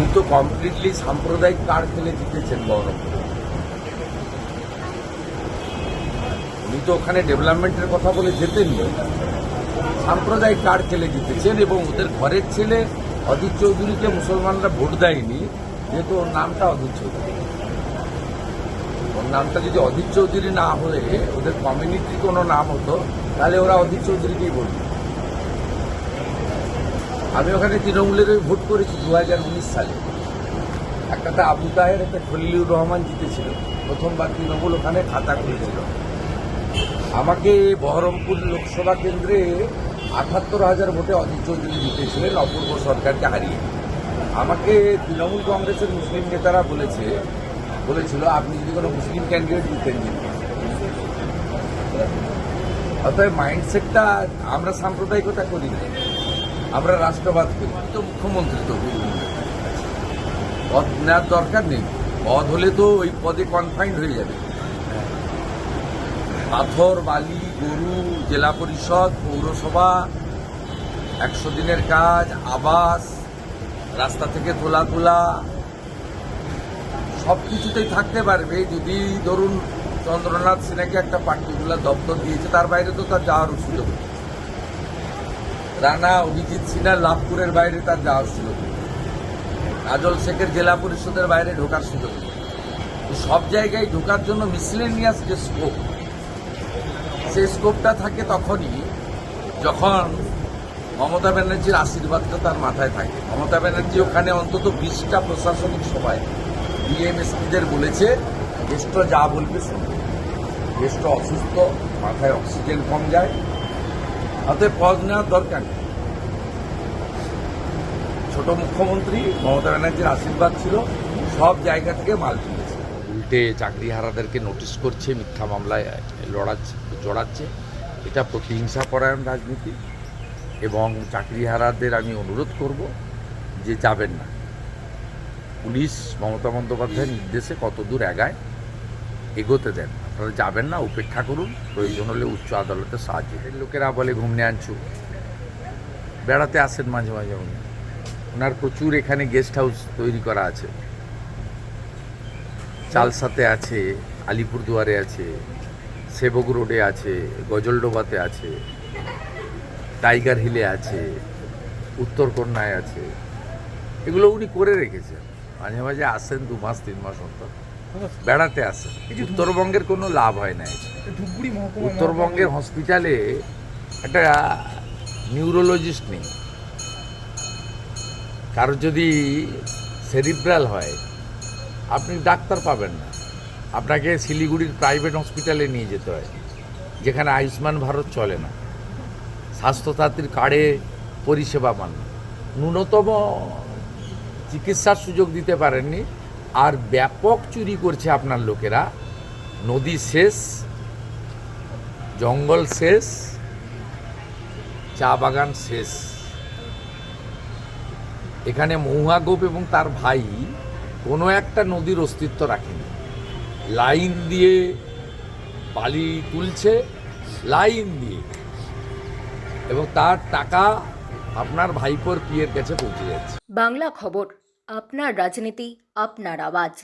উনি তো কমপ্লিটলি সাম্প্রদায়িক কার্ড খেলে জিতেছেন বহরমপুরে। উনি তো ওখানে ডেভেলপমেন্টের কথা বলে জেতেননি সাম্প্রদায়িক কার্ড খেলে জিতেছেন এবং ওদের ঘরের ছেলে অজিত চৌধুরীকে মুসলমানরা ভোট দেয়নি, যেহেতু ওর নামটা অজিত চৌধুরী। ওর নামটা যদি অজিত চৌধুরী না হয়ে ওদের কমিউনিটির কোনো নাম হতো, তাহলে ওরা অজিত চৌধুরীকেই বলতো আমি ওখানে তৃণমূলের ভোট করেছি দু হাজার উনিশ সালে। একটাতে আবু তাহের, একটা খলিলুর রহমান জিতেছিল। প্রথমবার তৃণমূল ওখানে খাতা খুলেছিল। আমাকে বহরমপুর লোকসভা কেন্দ্রে আটাত্তর হাজার ভোটে অজিত চৌধুরী জিতেছিলেন, অপূর্ব সরকারকে হারিয়ে। আমাকে তৃণমূল কংগ্রেসের মুসলিম নেতারা বলেছে, বলেছিল, আপনি যদি কোনো মুসলিম ক্যান্ডিডেট জিততেন। অতএব মাইন্ডসেটটা আমরা সাম্প্রদায়িকতা করি না। আমরা রাষ্ট্রবাদ করি। তো মুখ্যমন্ত্রী তো পদ নেওয়ার দরকার নেই। পদ হলে তো ওই পদে কনফাইন্ড হয়ে যাবে। পাথর, বালি, গরু, জেলা পরিষদ, পৌরসভা, একশো দিনের কাজ, আবাস, রাস্তা থেকে তোলা তোলা সব কিছুতেই থাকতে পারবে। যদি ধরুন চন্দ্রনাথ সিনহাকে একটা পার্টিকুলার দপ্তর দিয়েছে, তার বাইরে তো তার যাওয়ার সুযোগ নেই। রানা অভিজিৎ সিনহার লাভপুরের বাইরে তার যাওয়ার সুযোগ কাজল শেখের জেলা পরিষদের বাইরে ঢোকার সুযোগ সব জায়গায় ঢোকার জন্য মিসলেনিয়াস যে স্কোপ সেই স্কোপটা থাকে তখনই যখন মমতা ব্যানার্জির আশীর্বাদটা তার মাথায় থাকে। মমতা ব্যানার্জি ওখানে অন্তত বিশটা প্রশাসনিক সভায় ডিএমএসপিদের বলেছে গেস্ট যা বলবে শুনবে। গেস্ট অসুস্থ, মাথায় অক্সিজেন কম যায় অতএব পজ নেওয়ার দরকার নেই। ছোট মুখ্যমন্ত্রী মমতা ব্যানার্জির আশীর্বাদ ছিল, সব জায়গা থেকে মাল তুলেছে। উল্টে চাকরিহারাদেরকে নোটিশ করছে, মিথ্যা মামলায় লড়াচ্ছে, জড়াচ্ছে। এটা প্রতিহিংসা পরায়ণ রাজনীতি। এবং চাকরিহারাদের আমি অনুরোধ করব যে যাবেন না। পুলিশ মমতা বন্দ্যোপাধ্যায়ের নির্দেশে কত দূর এগায়, এগোতে দেন। আপনারা যাবেন না, উপেক্ষা করুন। প্রয়োজন হলে উচ্চ আদালতে সাহায্য লোকেরা বলে, ঘুমনে আনছু। বেড়াতে আসেন মাঝে মাঝে উনি। ওনার প্রচুর এখানে গেস্ট হাউস তৈরি করা আছে। চালসাতে আছে, আলিপুরদুয়ারে আছে, সেবক রোডে আছে, গজলডোবাতে আছে, টাইগার হিলে আছে, উত্তরকন্যায় আছে। এগুলো উনি করে রেখেছেন। মাঝে মাঝে আসেন দু মাস, তিন মাস অন্তর। বেড়াতে আসে। উত্তরবঙ্গের কোনো লাভ হয় না উত্তরবঙ্গের হসপিটালে একটা নিউরোলজিস্ট নেই। কারোর যদি সেরিব্রাল হয় আপনি ডাক্তার পাবেন না। আপনাকে শিলিগুড়ির প্রাইভেট হসপিটালে নিয়ে যেতে হয় যেখানে আয়ুষ্মান ভারত চলে না। স্বাস্থ্যসাথীর কার্ডে পরিষেবা পান ন্যূনতম চিকিৎসার সুযোগ দিতে পারেননি। আর ব্যাপক চুরি করছে আপনার লোকেরা। নদী শেষ, জঙ্গল শেষ, চা বাগান শেষ। এখানে মহুয়া গোপ এবং তার ভাই কোনো একটা নদীর অস্তিত্ব রাখেনি। লাইন দিয়ে বালি তুলছে, লাইন দিয়ে। এবং তার টাকা আপনার ভাইপোর পিয়ের কাছে পৌঁছে যাচ্ছে। বাংলা খবর। আপনার রাজনীতি আপনার আওয়াজ